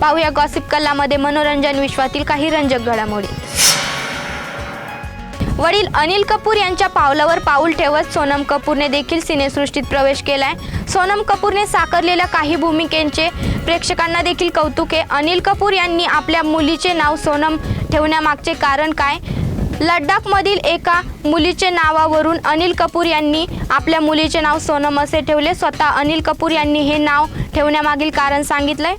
पाहूया गॉसिप कलामध्ये मनोरंजन विश्वातील काही रंजक घडामोडी. वडील अनिल कपूर यांच्या पावलावर पाऊल ठेवत सोनम कपूरने देखील सिनेसृष्टीत प्रवेश केलाय. सोनम कपूरने साकारलेल्या काही भूमिकेंचे प्रेक्षकांना देखील कौतुक आहे. अनिल कपूर यांनी आपल्या मुलीचे नाव सोनम ठेवण्यामागचे कारण काय? लडाखमधील एका मुलीचे नावावरून अनिल कपूर यांनी आपल्या मुलीचे नाव सोनम असे ठेवले. स्वतः अनिल कपूर यांनी हे नाव ठेवण्यामागील कारण सांगितलंय.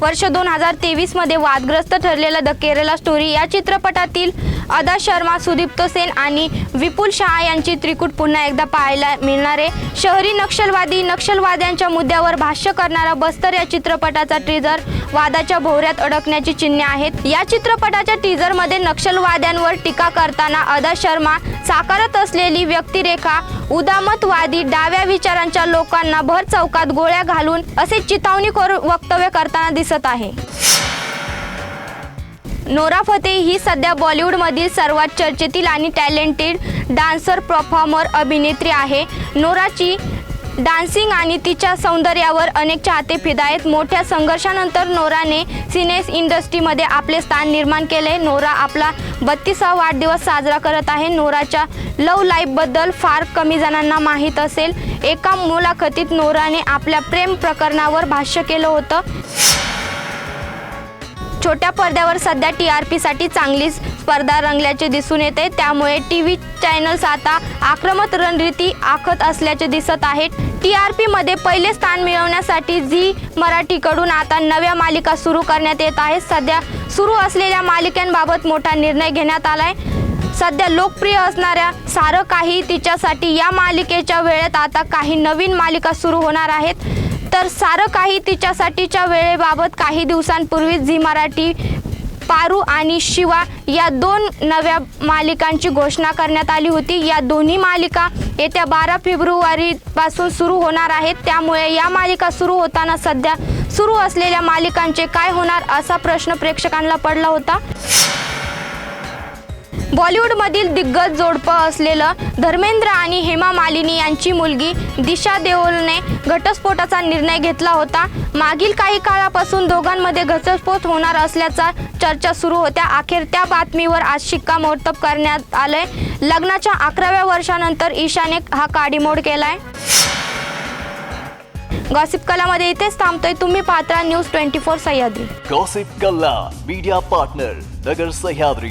वर्ष दोन हजार तेवीसमध्ये वादग्रस्त ठरलेला द केरला स्टोरी या चित्रपटातील अदा शर्मा सुदीप्तो सेन आणि विपुल शहा यांची त्रिकूट पुन्हा एकदा पाहायला मिळणार आहे. शहरी नक्षलवादी नक्षलवाद्यांच्या मुद्द्यावर भाष्य करणारा बस्तर या चित्रपटाचा टीजर वादाच्या भोवऱ्यात अडकण्याची चिन्हे आहेत. या चित्रपटाच्या टीजरमध्ये नक्षलवाद्यांवर टीका करताना अदा शर्मा साकारत असलेली व्यक्तिरेखा उदामतवादी डाव्या विचारांच्या लोकांना भर चौकात गोळ्या घालून असे चितावणी करून वक्तव्य करताना दिसत आहे. नोरा फतेही ही सध्या बॉलिवूडमधील सर्वात चर्चेतील आणि टॅलेंटेड डान्सर परफॉर्मर अभिनेत्री आहे. नोराची डान्सिंग आणि तिच्या सौंदर्यावर अनेक चाहते फिदा आहेत मोठ्या संघर्षानंतर नोराने सिनेस इंडस्ट्रीमध्ये आपले स्थान निर्माण केले. नोरा आपला बत्तीसा वाढदिवस साजरा करत आहे. नोराच्या लव लाईफबद्दल फार कमी जणांना माहीत असेल. एका मुलाखतीत नोराने आपल्या प्रेम प्रकरणावर भाष्य केलं होतं. छोट्या पडद्यावर सध्या टी आर पीसाठी चांगलीच स्पर्धा रंगल्याचे दिसून येते. त्यामुळे टी व्ही चॅनल्स आता आक्रमक रणनीती आखत असल्याचे दिसत आहे. टी आर पीमध्ये पहिले स्थान मिळवण्यासाठी झी मराठीकडून आता नव्या मालिका सुरू करण्यात येत आहेत. सध्या सुरू असलेल्या मालिकांबाबत मोठा निर्णय घेण्यात आला आहे सध्या लोकप्रिय असणाऱ्या सारं काही तिच्यासाठी या मालिकेच्या वेळेत आता काही नवीन मालिका सुरू होणार आहेत. तर सारं काही तिच्यासाठीच्या वेळेबाबत काही दिवसांपूर्वी झी मराठी पारू आणि शिवा या दोन नव्या मालिकांची घोषणा करण्यात आली होती. या दोन्ही मालिका येत्या बारा फेब्रुवारीपासून सुरू होणार आहेत. त्यामुळे या मालिका सुरू होताना सध्या सुरू असलेल्या मालिकांचे काय होणार असा प्रश्न प्रेक्षकांना पडला होता. बॉलिवूडमधील दिग्गज जोडपं असलेलं धर्मेंद्र आणि हेमा मालिनी यांची मुलगी दिशा देओलने घटस्फोटाचा निर्णय घेतला होता. मागील काही काळापासून दोघांमध्ये घटस्फोट होणार असल्याचा चर्चा सुरू होत्या. अखेर त्या बातमीवर आज शिक्कामोर्तब करण्यात आलंय. लग्नाच्या अकराव्या वर्षानंतर ईशाने हा काडीमोड केलाय. गॉसिप कलामध्ये इथेच थांबतोय. तुम्ही Patra news twenty four Sahyadri. Gossip Kalla media partner Nagar Sahyadri.